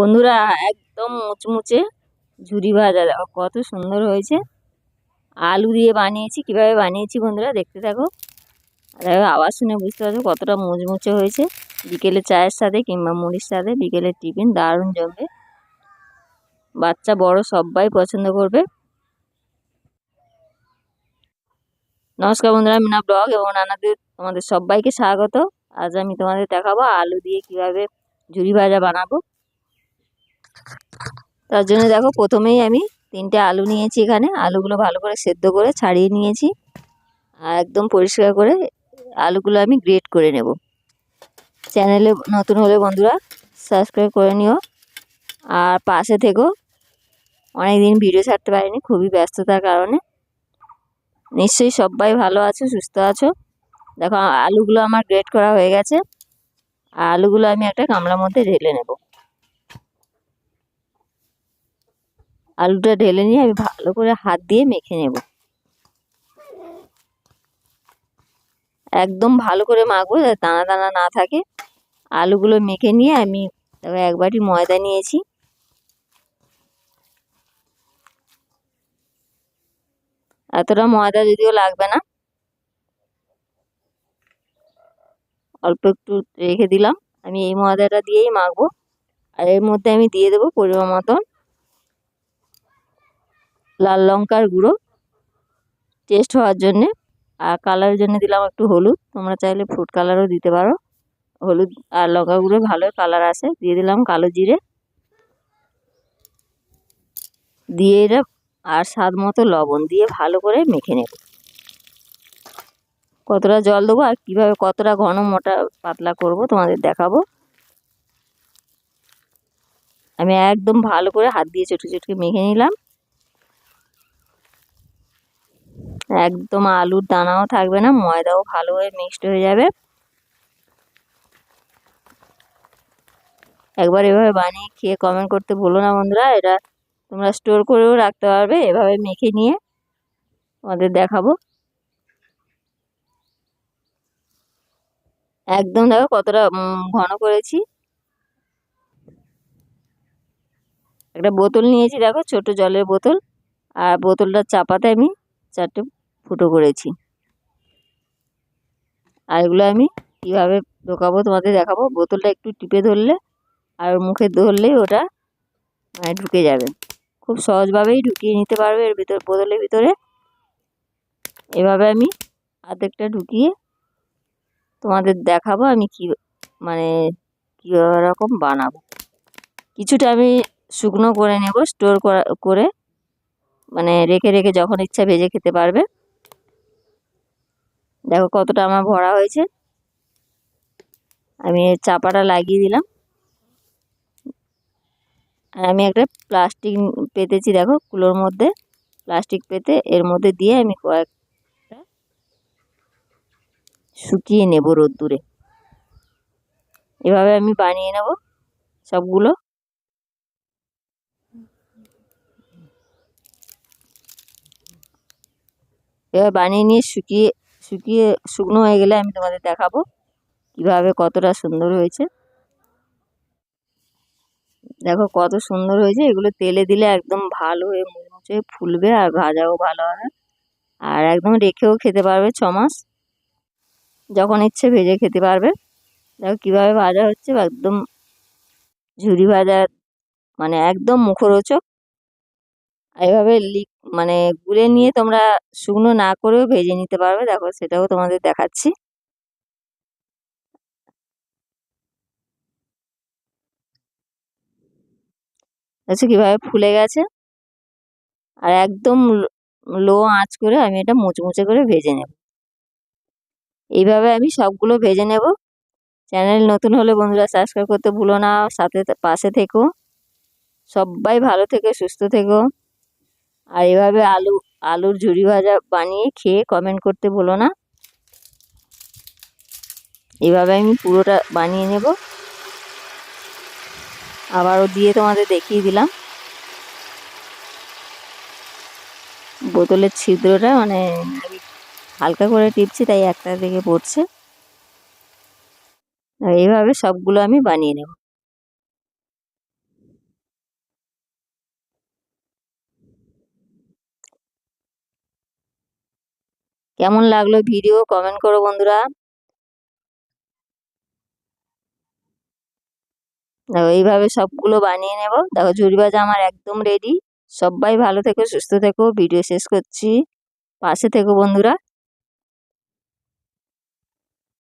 বন্ধুরা একদম মুচমুচে ঝুরি ভাজা, দেখো কত সুন্দর হয়েছে। আলু দিয়ে বানিয়েছি, কীভাবে বানিয়েছি বন্ধুরা দেখতে থাকো। দেখো, আওয়াজ শুনে বুঝতে পারছ কতটা মুচমুচে হয়েছে। বিকেলে চায়ের সাথে কিংবা মুড়ির সাথে বিকেলের টিফিন, দারুণ জমবে। বাচ্চা বড় সবাই পছন্দ করবে। নমস্কার বন্ধুরা মিনা ব্লগ এবং নানাদের তোমাদের সবাইকে স্বাগত। আজ আমি তোমাদের দেখাবো আলু দিয়ে কীভাবে ঝুরি ভাজা বানাবো। তার জন্য দেখো প্রথমেই আমি তিনটে আলু নিয়েছি এখানে। আলুগুলো ভালো করে সেদ্ধ করে ছাড়িয়ে নিয়েছি। আর একদম পরিষ্কার করে আলুগুলো আমি গ্রেট করে নেব। চ্যানেলে নতুন হলে বন্ধুরা সাবস্ক্রাইব করে নিও। আর পাশে থেকো অনেক দিন ভিডিও ছাড়তে পারিনি, খুবই ব্যস্ততার কারণে। নিশ্চয়ই সবাই ভালো আছো, সুস্থ আছো। দেখো আলুগুলো আমার গ্রেট করা হয়ে গেছে। আর আলুগুলো আমি একটা গামলার মধ্যে ঢেলে নেব। আলুটা ঢেলে নিয়ে আমি ভালো করে হাত দিয়ে মেখে নেব। একদম ভালো করে মাখবো যাতে দানা দানা না থাকে। আলুগুলো মেখে নিয়ে আমি তারপরে এক বাটি ময়দা নিয়েছি। এতটা ময়দা যদিও লাগবে না। অল্প একটু রেখে দিলাম। আমি এই ময়দাটা দিয়েই মাখবো। আর এর মধ্যে আমি দিয়ে দেবো পরিমাণ মতন লাল লঙ্কার গুঁড়ো টেস্ট হওয়ার জন্যে। আর কালারের জন্য দিলাম একটু হলুদ। তোমরা চাইলে ফুড কালারও দিতে পারো। হলুদ আর লঙ্কা গুঁড়ো ভালো কালার আসে। দিয়ে দিলাম কালো জিরে। দিয়ে এটা আর স্বাদ মতো লবণ দিয়ে ভালো করে মেখে নেব। কতটা জল দেবো আর কীভাবে কতটা ঘন মোটা পাতলা করব তোমাদের দেখাবো। আমি একদম ভালো করে হাত দিয়ে চটকে চটকে মেখে নিলাম। একদম আলুর দানাও থাকবে না, ময়দাও ভালো হয়ে মিক্সড হয়ে যাবে। একবার এভাবে বানিয়ে খেয়ে কমেন্ট করতে ভুলো না বন্ধুরা, এটা তোমরা স্টোর করেও রাখতে পারবে, এভাবে মেখে নিয়ে তোমাদের দেখাবো। একদম দেখো কতটা ঘন করেছি। একটা বোতল নিয়েছি দেখো, ছোট জলের বোতল, আর বোতলটা চাপাতে আমি চারটে ফুটো করেছি। আর এগুলো আমি কীভাবে ঢোকাবো তোমাদের দেখাবো। বোতলটা একটু টিপে ধরলে আর মুখে ধরলেই ওটা মানে ঢুকে যাবে। খুব সহজভাবেই ঢুকিয়ে নিতে পারবে এর ভিতর, বোতলের ভিতরে। এভাবে আমি আর্ধেকটা ঢুকিয়ে তোমাদের দেখাবো আমি কি মানে কী রকম বানাবো। কিছুটা আমি শুকনো করে নেব, স্টোর করা, করে মানে রেখে রেখে যখন ইচ্ছা ভেজে খেতে পারবে। দেখো কতটা আমার ভরা হয়েছে। আমি চাপাটা লাগিয়ে দিলাম। আর আমি একটা প্লাস্টিক পেতেছি দেখো কুলোর মধ্যে। প্লাস্টিক পেতে এর মধ্যে দিয়ে আমি কয়েকটা শুকিয়ে নেব রোদ্দুরে। এভাবে আমি বানিয়ে নেব সবগুলো। এবার বানিয়ে নিয়ে শুকিয়ে শুকিয়ে শুকনো হয়ে গেলে আমি তোমাদের দেখাবো কীভাবে কতটা সুন্দর হয়েছে। দেখো কত সুন্দর হয়েছে, এগুলো তেলে দিলে একদম ভালো হয়ে মুচমুচে ফুলবে আর ভাজাও ভালো হবে। আর একদম রেখেও খেতে পারবে ছ মাস। যখন ইচ্ছে ভেজে খেতে পারবে। দেখো কীভাবে ভাজা হচ্ছে, একদম ঝুরি ভাজা মানে একদম মুখরোচক। এভাবে লিক মানে গুলে নিয়ে তোমরা শুকনো না করেও ভেজে নিতে পারবে। দেখো, সেটাও তোমাদের দেখাচ্ছি। দেখছ কীভাবে ফুলে গেছে? আর একদম লো আঁচ করে আমি এটা মুচমুচে করে ভেজে নেব। এইভাবে আমি সবগুলো ভেজে নেব। চ্যানেল নতুন হলে বন্ধুরা সাবস্ক্রাইব করতে ভুলো না। সাথে, পাশে থেকো। সবাই ভালো থেকো, সুস্থ থেকো। আর এভাবে আলু, আলুর ঝুড়ি ভাজা বানিয়ে খেয়ে কমেন্ট করতে ভুলো না। এভাবে আমি পুরোটা বানিয়ে নেব। আবারও দিয়ে তোমাদের দেখিয়ে দিলাম। বোতলের ছিদ্রটা মানে হালকা করে টিপছি, তাই একটা দিকে পড়ছে। এইভাবে সবগুলো আমি বানিয়ে নেব। কেমন লাগল ভিডিও কমেন্ট করো বন্ধুরা। দেখো, এইভাবে সবগুলো বানিয়ে নেব। দেখো, ঝুড়ি বাজা আমার একদম রেডি সবাই ভালো থেকো, সুস্থ থেকো। ভিডিও শেষ করছি। পাশে থেকো বন্ধুরা।